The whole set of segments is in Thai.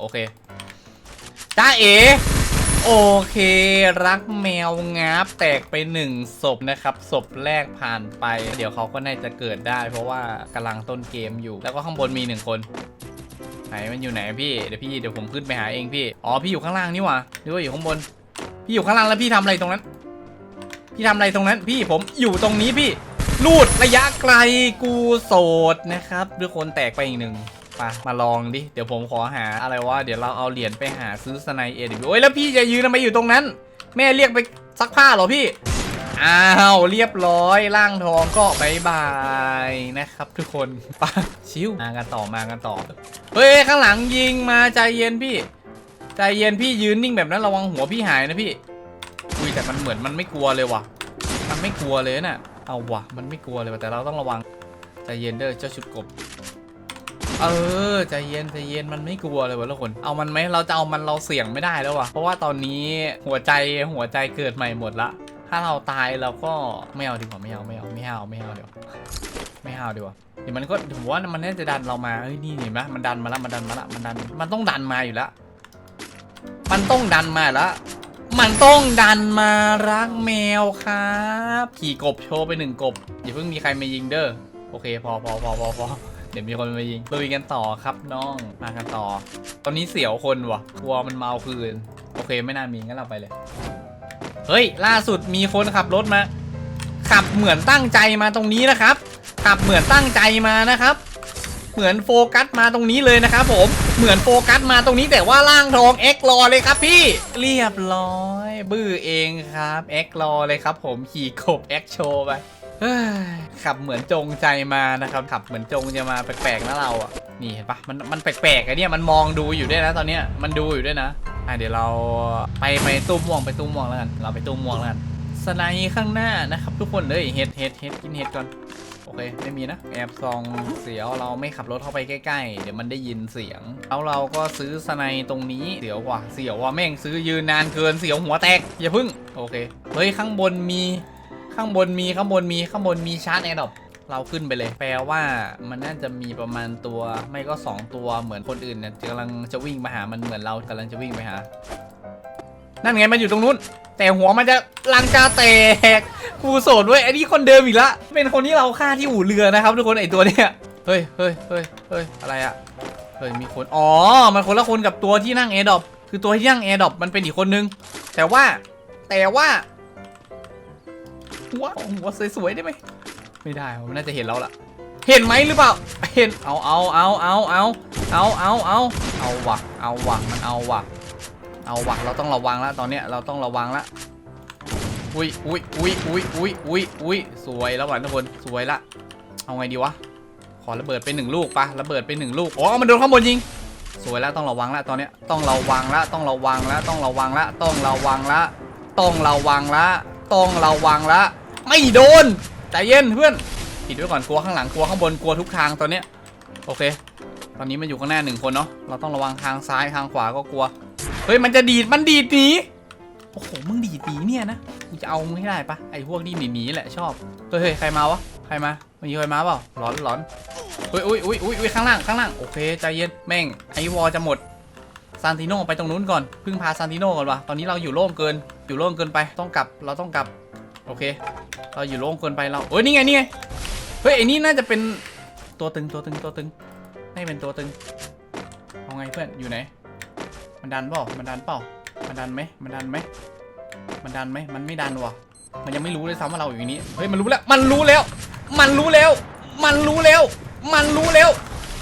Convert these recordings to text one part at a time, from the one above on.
โอเคจ้าเอ โอเค รักแมวงับแตกไปหนึ่งศพนะครับศพแรกผ่านไป เดี๋ยวเขาก็น่าจะเกิดได้ เพราะว่ากำลังต้นเกมอยู่ แล้วก็ข้างบนมีหนึ่งคน ไหนมันอยู่ไหนพี่ เดี๋ยวพี่เดี๋ยวผมขึ้นไปหาเองพี่ อ๋อพี่อยู่ข้างล่างนี่หว่าหรือว่าอยู่ข้างบน พี่อยู่ข้างล่างแล้วพี่ทำอะไรตรงนั้น พี่ทำอะไรตรงนั้น พี่ผมอยู่ตรงนี้พี่ ลูดระยะไกลกูโสดนะครับทุกคนแตกไปอีกหนึ่ง มามาลองดิ เดี๋ยวผมขอหาอะไรวะ เดี๋ยวเราเอาเหรียญไปหาซื้อสไนเอดิโอ้ยแล้วพี่จะยืนทำไมอยู่ตรงนั้น แม่เรียกไปซักผ้าเหรอพี่ อ้าวเรียบร้อยร่างทองก็บายบายนะครับทุกคนไปชิวมากันต่อมากันต่อ เฮ้ยข้างหลังยิงมาใจเย็นพี่ ใจเย็นพี่ยืนนิ่งแบบนั้นระวังหัวพี่หายนะพี่ อุ้ยแต่มันเหมือนมันไม่กลัวเลยว่ะ มันไม่กลัวเลยน่ะเอาว่ะมันไม่กลัวเลยแต่เราต้องระวังใจเย็นเด้อเจ้าชุดกบ เออใจเย็นใจเย็นมันไม่กลัวเลยวะทุกคนเอามันไหมเราจะเอามันเราเสี่ยงไม่ได้แล้วว่ะเพราะว่าตอนนี้หัวใจหัวใจเกิดใหม่หมดละ ถ้าเราตายเราก็ไม่เอาดีกว่าไม่เอาไม่เอาไม่เอาไม่เอาเดี๋ยวไม่เอาดีกว่าเดี๋ยวมันก็ผมว่ามันน่าจะดันเรามาเอ้ยนี่เห็นไหมมันดันมาแล้วมันดันมาแล้วมันดันมันต้องดันมาอยู่แล้วมันต้องดันมาแล้วมันต้องดันมารักแมวครับ ขี่กบโชว์ไปหนึ่งกบ อย่าเพิ่งมีใครมายิงเด้อ โอเค พอพอพอพอพอ ดี๋ยวมีคนมายิงลุยกันต่อครับน้องมากันต่อ ตอนนี้เสียวคนวะกลัวมันเมาคืน โอเคไม่น่ามีงั้นเราไปเลย เฮ้ย ล่าสุดมีคนขับรถมา ขับเหมือนตั้งใจมาตรงนี้นะครับ ขับเหมือนตั้งใจมานะครับ เหมือนโฟกัสมาตรงนี้เลยนะครับผมเหมือนโฟกัสมาตรงนี้แต่ว่าล่างทอง X รอเลยครับพี่ เรียบร้อย บื้อเองครับ X รอเลยครับ ผมขี่กบ X โชว์ไป ขับเหมือนจงใจมานะครับ ขับเหมือนจงจะมาแปลกๆนะเราอะ นี่เห็นปะมันมันแปลกๆไอ้เนี่ยมันมองดูอยู่ด้วยนะตอนเนี้ยมันดูอยู่ด้วยนะอะเดี๋ยวเราไปไปตุ้มม่วงไปตุ้มม่วงแล้วกัน เราไปตุ้มม่วงแล้วกันสไนด์ข้างหน้านะครับ ทุกคนเลยเห็ดเห็ดเห็ดกินเห็ดก่อนโอเคไม่มีนะแอบซองเสียวเราไม่ขับรถเข้าไปใกล้ๆ เดี๋ยวมันได้ยินเสียงแล้วเราก็ซื้อสไนด์ตรงนี้เสียวกว่ะเสียวว่ะแม่งซื้อยืนนานเกินเสียวหัวแตกอย่าพึ่งโอเคเฮ้ยข้างบนมี ข้างบนมีข้างบนมีข้างบนมีชาร์จแอร์ดอปเราขึ้นไปเลย แปลว่ามันน่าจะมีประมาณตัวไม่ก็ 2 ตัวเหมือนคนอื่นเนี่ยกำลังจะวิ่งมาหามันเหมือนเรากำลังจะวิ่งไปหา นั่นไงมันอยู่ตรงนู้น แต่หัวมันจะลังกาแตกกูโสดด้วยไอ้นี่คนเดิมอีกละเป็นคนที่เราฆ่าที่อู่เรือนะครับ ทุกคนไอ้ตัวเนี้ยเฮ้ยเฮ้ยเฮ้ยเฮ้ยอะไรอะเฮ้ยมีคนอ๋อมันคนละคนกับตัวที่นั่งแอร์ดอปคือตัวที่นั่งแอร์ดอปมันเป็นอีกคนนึงแต่ว่าแต่ว่า หัวหัวสวยๆได้ไหมไม่ได้มันน่าจะเห็นเราละเห็นไหมหรือเปล่า เห็นเอาเอาเอาเอาเอาเอาเอาเอาเอาวะเอาวะมันเอาวะเอาวะเราต้องระวังแล้วตอนเนี้ยเราต้องระวังละอุ้ยอุ้ยอุ้ยอุ้ยอุ้ยอุ้ยอุ้ยสวยแล้วว่ะทุกคนสวยละเอาไงดีวะขอระเบิดไปหนึ่งลูกปะระเบิดไปหนึ่งลูกอ๋อมันโดนข้างบนยิงสวยแล้วต้องระวังละตอนเนี้ยต้องระวังละต้องระวังละต้องระวังละต้องระวังละต้องระวังละต้องระวังละ ไม่โดนใจเย็นเพื่อนปิดไว้ก่อนกลัวข้างหลังกลัวข้างบนกลัวทุกทางตอนเนี้ยโอเค ตอนนี้มันอยู่ข้างหน้าหนึ่งคนเนาะเราต้องระวังทางซ้ายทางขวาก็กลัวเฮ้ยมันจะดีดมันดีดหนีโอ้โหมึงดีดหนีเนี่ยนะกูจะเอามึงให้ได้ปะไอ้พวกนี้หนีหนีแหละชอบเฮ้ยใครมาวะใครมามีใครมาเปล่าหลอนหลอนเฮ้ยอุ้ยอุ้ยอุ้ยอุ้ยข้างล่างข้างล่างโอเคใจเย็นแม่งไอวอจะหมดซานติโนไปตรงนู้นก่อนพึ่งพาซานติโนก่อนวะตอนนี้เราอยู่โล่งเกินอยู่โล่งเกินไปต้องกลับเราต้องกลับโอเค เราอยู่โล่งเกินไปเราเฮ้ยนี่ไงนี่ไงเฮ้ยไอ้นี่น่าจะเป็นตัวตึงตัวตึงตัวตึงให้เป็นตัวตึงเอาไงเพื่อนอยู่ไหนมันดันเปล่ามันดันเปล่ามันดันไหมมันดันไหมมันดันไหมมันไม่ดันวะมันยังไม่รู้เลยซ้ำว่าเราอยู่นี้เฮ้ยมันรู้แล้วมันรู้แล้ว มันรู้แล้ว มันรู้แล้ว มันรู้แล้ว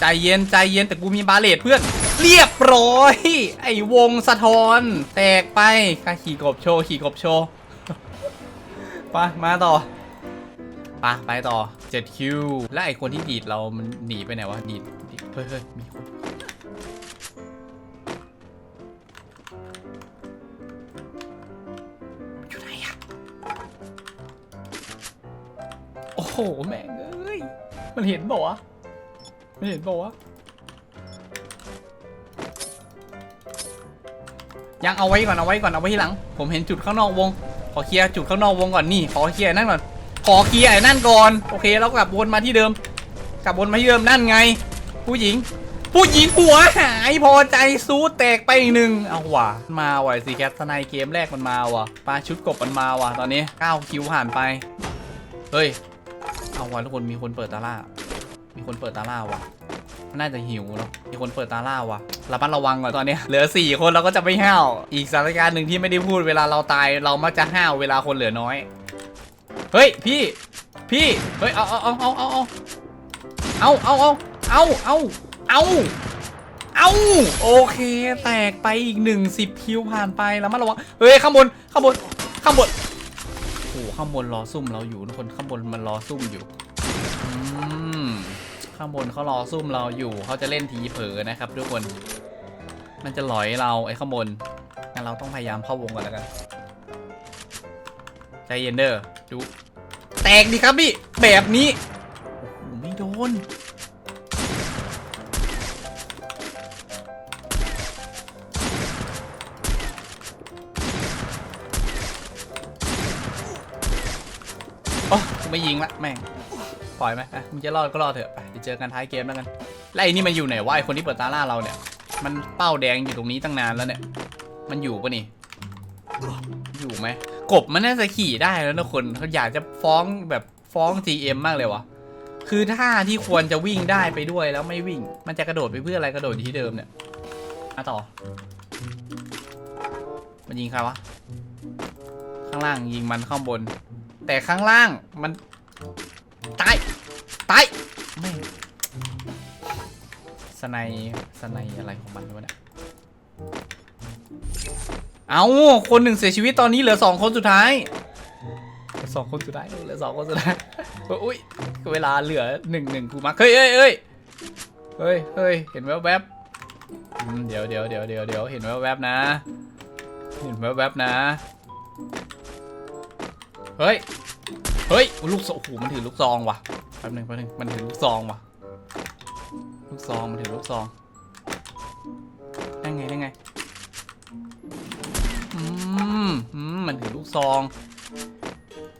ใจเย็นใจเย็นแต่กูมีบาเลตเพื่อนเรียบร้อย ไอ้วงสะท้อน แตกไปข้าขี่กบโชว์ขี่กบโชว์ ไปมาต่อไปไปต่อ7คิวและไอคนที่ดีดเรามันหนีไปไหนวะดีดเฮ้ยเฮ้ยมีคนอยู่ไหนอะโอ้โหแม่งเอ้ยมันเห็นบอกวะมันเห็นบอกวะยังเอาไว้ก่อนเอาไว้ก่อนเอาไว้ทีหลัง ผมเห็นจุดข้างนอกวง ขอเคลียร์จุดข้างนอกวงก่อนนี่ขอเคลียร์นั่นก่อนขอเคลียร์ไอ้นั่นก่อนโอเคแล้วกลับวนมาที่เดิม กลับวนมาที่เดิมนั่นไง ผู้หญิง ผู้หญิงหัวหายพอใจซูแตกไปอีกหนึ่งเอาว่ะมาว่ะสิแคทสไนเกมแรกมันมาว่ะปลาชุดกบมันมาว่ะตอนนี้9คิวผ่านไปเฮ้ยเอาว่ะทุกคนมีคนเปิดตาล่ามีคนเปิดตาล่าว่ะ น่าจะหิวเนาะมีคนเปิดตาล่าว่ะระมัดระวังก่อนตอนเนี้ยเหลือ 4 คนเราก็จะไม่ห้าวอีกสถานการณ์หนึ่งที่ไม่ได้พูดเวลาเราตายเรามักจะห้าวเวลาคนเหลือน้อย เฮ้ยพี่ พี่เฮ้ยเอาเอาเอาเอาเอาเอาเอาเอาเอาเอาเอาเอาโอเค แตกไปอีกหนึ่งสิบคิวผ่านไปแล้วมาระวังเฮ้ยข้างบนข้างบนข้างบนโอ้ข้างบนรอซุ่มเราอยู่ทุกคนข้างบนมันรอซุ่มอยู่ ข้างบนเขารอซุ่มเราอยู่เขาจะเล่นทีเผลอนะครับ ทุกคน มันจะหลอยเราไอ้ข้างบนงั้นเราต้องพยายามเข้าวงกันแล้วกันใจเย็นเด้อดูแตกดิครับพี่แบบนี้โอ้โหไม่โดนโอ้ไม่ยิงละแม่ง ปล่อยไหมอะมึงจะรอดก็รอดเถอะไปเดี๋ยวเจอกันท้ายเกมแล้วกันแล้วไอ้นี่มันอยู่ไหนวะไอ้คนที่เปิดตาล่าเราเนี่ย มันเป้าแดงอยู่ตรงนี้ตั้งนานแล้วเนี่ย มันอยู่ปะนี่ อยู่ไหมกบมันน่าจะขี่ได้แล้วนะคนเขาอยากจะฟ้องแบบฟ้อง GM มากเลยวะคือท่าที่ควรจะวิ่งได้ไปด้วยแล้วไม่วิ่ง มันจะกระโดดไปเพื่ออะไรกระโดดอยู่ที่เดิมเนี่ยมาต่อ มันยิงใครวะ ข้างล่างยิงมันข้างบน แต่ข้างล่างมัน ตายไม่งสไนสไนอะไรของมันวะเนี่ยเอาคนหนึ่งเสียชีวิตตอนนี้เหลือสองคนสุดท้ายเหลือสองคนสุดท้ายเหลือสองคนสุดท้ายอุ้ยเวลาเหลือหนึ่งหนึ่งกูมาเฮ้ยเฮ้ยเฮ้ยเฮ้ยเฮ้ยเห็นแวบแวบๆอืมเดี๋ยวเดี๋ยวเดี๋ยวเดี๋ยวเดี๋ยวเห็นแวบแวบๆนะ เห็นแวบแวบๆนะ เฮ้ย เฮ้ยลูกโอ้โหมันถือลูกซองว่ะแป๊บหนึงแป๊บหนึงมันถือลูกซองว่ะ ลูกซองมันถือลูกซองได้ไงได้ไงอืมอืมมันถือลูกซอง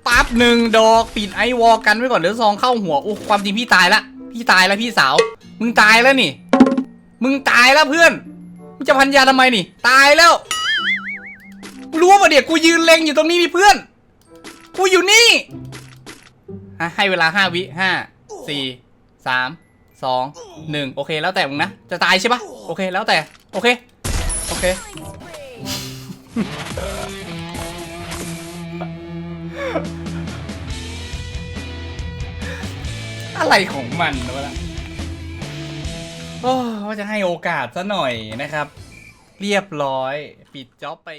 ปั๊บหนึ่งดอกปิดไอวอกันไว้ก่อนเดี๋ยวซองเข้าหัวโอ้ความจริงพี่ตายละพี่ตายแล้วพี่สาว มึงตายแล้วนี่ มึงตายแล้วเพื่อนมึงจะพันยาทำไมนี่ ตายแล้วรู้ป่ะเดี๋ยวกูยืนเล็งอยู่ตรงนี้มีเพื่อน กูอยู่นี่ อะให้เวลาห้าวิห้าสี่สามสองหนึ่งโอเคแล้วแต่มึงนะ จะตายใช่ปะโอเคแล้วแต่ โอเค โอเค อะไรของมันวะล่ะโอ้ว่าจะให้โอกาสซะหน่อยนะครับ เรียบร้อย ปิดจ็อบไป